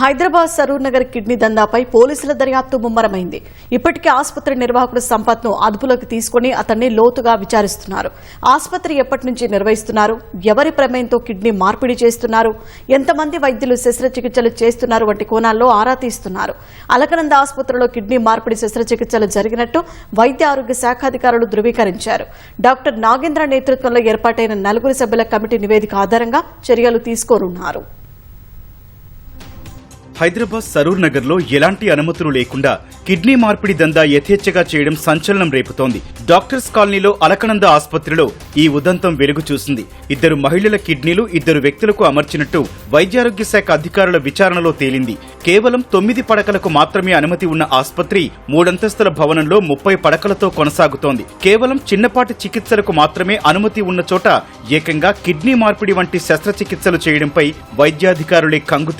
Hyderabad Saroor Nagar kidney దందాపై పోలీసుల దర్యాప్తు ముమ్మరమైంది. ఇప్పటికే ఆసుపత్రి నిర్వాహకుడు సంపత్ను అదుపులోకి తీసుకుని అతన్ని లోతుగా విచారిస్తున్నారు. ఆసుపత్రి ఎప్పటి నుంచి నిర్వహిస్తున్నారు? ఎవరి ప్రమేయంతో కిడ్నీ మార్పిడి చేస్తున్నారు? ఎంతమంది వైద్యులు శస్త్రచికిత్సలు చేస్తున్నారు? వంటి కోణాల్లో ఆరా తీస్తున్నారు. అలకనంద ఆసుపత్రిలో కిడ్నీ మార్పిడి శస్త్రచికిత్సలు జరిగినట్టు వైద్య ఆరోగ్య శాఖ అధికారులు ధృవీకరించారు. డాక్టర్ నాగేంద్ర నేతృత్వంలో ఏర్పాటైన నలుగురు సభ్యుల కమిటీ నివేదిక ఆధారంగా చర్యలు తీసుకోనున్నారు. హైదరాబాద్ సరూర్ నగర్లో ఎలాంటి అనుమతులు లేకుండా కిడ్నీ మార్పిడి దందా యథేచ్ఛగా చేయడం సంచలనం రేపుతోంది. డాక్టర్స్ కాలనీలో అలకనంద ఆసుపత్రిలో ఈ ఉదంతం వెలుగు చూసింది. ఇద్దరు మహిళల కిడ్నీలు ఇద్దరు వ్యక్తులకు అమర్చినట్టు వైద్యారోగ్య శాఖ అధికారుల విచారణలో తేలింది. కేవలం తొమ్మిది పడకలకు మాత్రమే అనుమతి ఉన్న ఆసుపత్రి మూడంతస్తుల భవనంలో ముప్పై పడకలతో కొనసాగుతోంది. కేవలం చిన్నపాటి చికిత్సలకు మాత్రమే అనుమతి ఉన్న చోట ఏకంగా కిడ్నీ మార్పిడి వంటి శస్త్రచికిత్సలు చేయడంపై వైద్యాధికారులే కంగు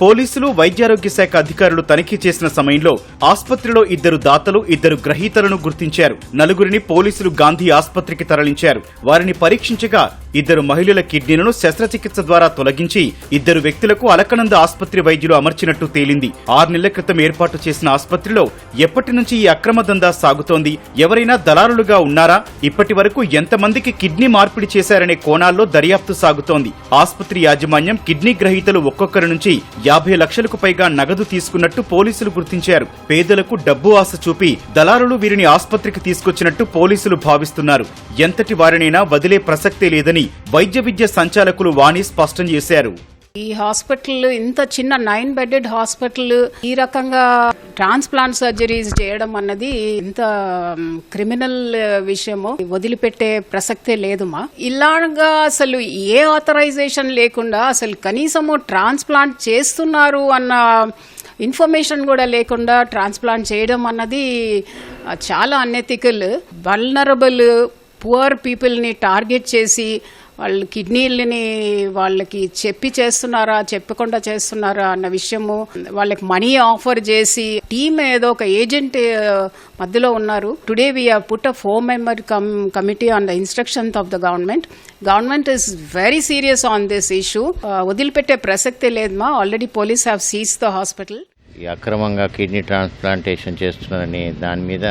పోలీసులు వైద్యారోగ్య శాఖ అధికారులు తనిఖీ చేసిన సమయంలో ఆసుపత్రిలో ఇద్దరు దాతలు ఇద్దరు గ్రహీతలను గుర్తించారు. నలుగురిని పోలీసులు గాంధీ ఆసుపత్రికి తరలించారు. వారిని పరీక్షించగా ఇద్దరు మహిళల కిడ్నీలను శస్త్రచికిత్స ద్వారా తొలగించి ఇద్దరు వ్యక్తులకు అలకనంద ఆసుపత్రి వైద్యులు అమర్చినట్టు తేలింది. ఆరు నెలల క్రితం ఏర్పాటు చేసిన ఆసుపత్రిలో ఎప్పటి నుంచి ఈ అక్రమ దందా సాగుతోంది? ఎవరైనా దళారులుగా ఉన్నారా? ఇప్పటి వరకు ఎంతమందికి కిడ్నీ మార్పిడి చేశారనే కోణాల్లో దర్యాప్తు సాగుతోంది. ఆసుపత్రి యాజమాన్యం కిడ్నీ గ్రహీతలు ఒక్కొక్కరి నుంచి యాభై లక్షలకు పైగా నగదు తీసుకున్నట్టు పోలీసులు గుర్తించారు. పేదలకు డబ్బు ఆశ చూపి దళారులు వీరిని ఆసుపత్రికి తీసుకొచ్చినట్టు పోలీసులు భావిస్తున్నారు. ఎంతటి వారినైనా వదిలే ప్రసక్తే లేదని వైద్య విద్య సంచాలకులు వాణి స్పష్టం చేశారు. ఈ హాస్పిటల్ ఇంత చిన్న నైన్ బెడెడ్ హాస్పిటల్ ఈ రకంగా ట్రాన్స్ప్లాంట్ సర్జరీస్ చేయడం అన్నది ఇంత క్రిమినల్ విషయము. వదిలిపెట్టే ప్రసక్తే లేదుమా ఇలాగా అసలు ఏ ఆథరైజేషన్ లేకుండా అసలు కనీసము ట్రాన్స్ప్లాంట్ చేస్తున్నారు అన్న ఇన్ఫర్మేషన్ కూడా లేకుండా ట్రాన్స్ప్లాంట్ చేయడం అన్నది చాలా అన్ఎథికల్. వల్నరబుల్ పువర్ పీపుల్ని టార్గెట్ చేసి వాళ్ళు కిడ్నీలని వాళ్ళకి చెప్పి చేస్తున్నారా చెప్పకుండా చేస్తున్నారా అన్న విషయము వాళ్ళకి మనీ ఆఫర్ చేసి టీమ్ ఏదో ఒక ఏజెంట్ మధ్యలో ఉన్నారు. Today we put a four member cum committee on the instructions of the government government is very serious on this issue వదిలిపెట్టే ప్రసక్తే లేదమ్మా already police have seize the hospital అక్రమంగా kidney transplantation చేస్తున్నారని దాని మీద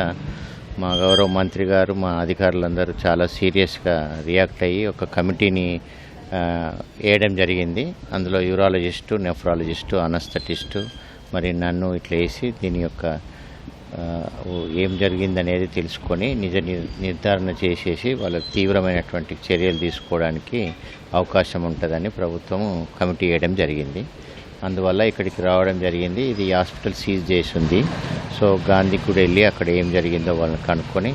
మా గౌరవ మంత్రి గారు మా అధికారులందరూ చాలా సీరియస్గా రియాక్ట్ అయ్యి ఒక కమిటీని వేయడం జరిగింది. అందులో యూరాలజిస్టు నెఫ్రాలజిస్టు అనస్థటిస్టు మరి నన్ను ఇట్లా వేసి దీని యొక్క ఏం జరిగిందనేది తెలుసుకొని నిజ నిర్ధారణ చేసేసి వాళ్ళకి తీవ్రమైనటువంటి చర్యలు తీసుకోవడానికి అవకాశం ఉంటుందని ప్రభుత్వము కమిటీ వేయడం జరిగింది. అందువల్ల ఇక్కడికి రావడం జరిగింది. ఇది హాస్పిటల్ సీజ్ చేసి ఉంది. సో గాంధీ కూడా వెళ్ళి అక్కడ ఏం జరిగిందో వాళ్ళని కనుక్కొని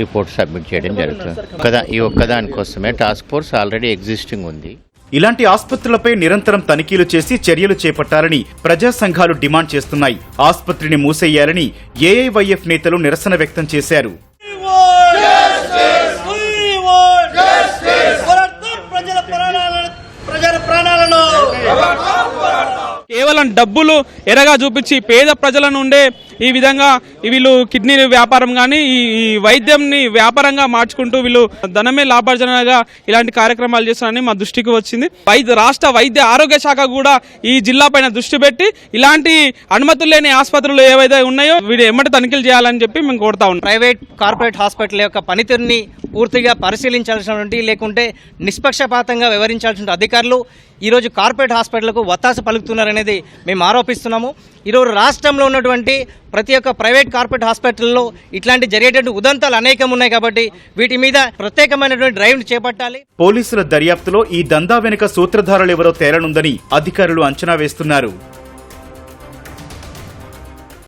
రిపోర్ట్ సబ్మిట్ చేయడం జరుగుతుంది. ఒక్కదా ఈ ఒక్కదానికోసమే. టాస్క్ ఫోర్స్ ఆల్రెడీ ఎగ్జిస్టింగ్ ఉంది. ఇలాంటి ఆసుపత్రులపై నిరంతరం తనిఖీలు చేసి చర్యలు చేపట్టాలని ప్రజా సంఘాలు డిమాండ్ చేస్తున్నాయి. ఆసుపత్రిని మూసేయాలని ఏఐవైఎఫ్ నేతలు నిరసన వ్యక్తం చేశారు పోరాడతాం ప్రజల ప్రాణాలను ప్రజల ప్రాణాలను కేవలం డబ్బులు ఎరగా చూపించి పేద ప్రజల నుండే ఈ విధంగా వీళ్ళు కిడ్నీ వ్యాపారం కానీ ఈ ఈ వైద్యంని వ్యాపారంగా మార్చుకుంటూ వీళ్ళు ధనమే లాభార్జనగా ఇలాంటి కార్యక్రమాలు చేస్తారని మా దృష్టికి వచ్చింది. వైద్య రాష్ట్ర వైద్య ఆరోగ్య శాఖ కూడా ఈ జిల్లా పైన దృష్టి పెట్టి ఇలాంటి అనుమతులు లేని ఆసుపత్రులు ఏవైతే ఉన్నాయో వీడు ఎమ్మటి తనిఖీలు చేయాలని చెప్పి మేము కోరుతా ఉన్నాం. ప్రైవేట్ కార్పొరేట్ హాస్పిటల్ యొక్క పనితీరుని పూర్తిగా పరిశీలించాల్సినటువంటి లేకుంటే నిష్పక్షపాతంగా వ్యవహరించాల్సిన అధికారులు ఈరోజు కార్పొరేట్ హాస్పిటల్కు వత్తాస పలుకుతున్నారనేది మేము ఆరోపిస్తున్నాము. ఈరోజు రాష్ట్రంలో ఉన్నటువంటి ప్రతి ఒక్క ప్రైవేట్ కార్పొరేట్ హాస్పిటల్లో ఇట్లాంటి జరిగేటువంటి ఉదంతాలు అనేకం ఉన్నాయి కాబట్టి వీటి మీద ప్రత్యేకమైనటువంటి డ్రైవ్ చేపట్టాలి. పోలీసుల దర్యాప్తులో ఈ దందా వెనుక సూత్రధారులెవరో తేలనుందని అధికారులు అంచనా వేస్తున్నారు.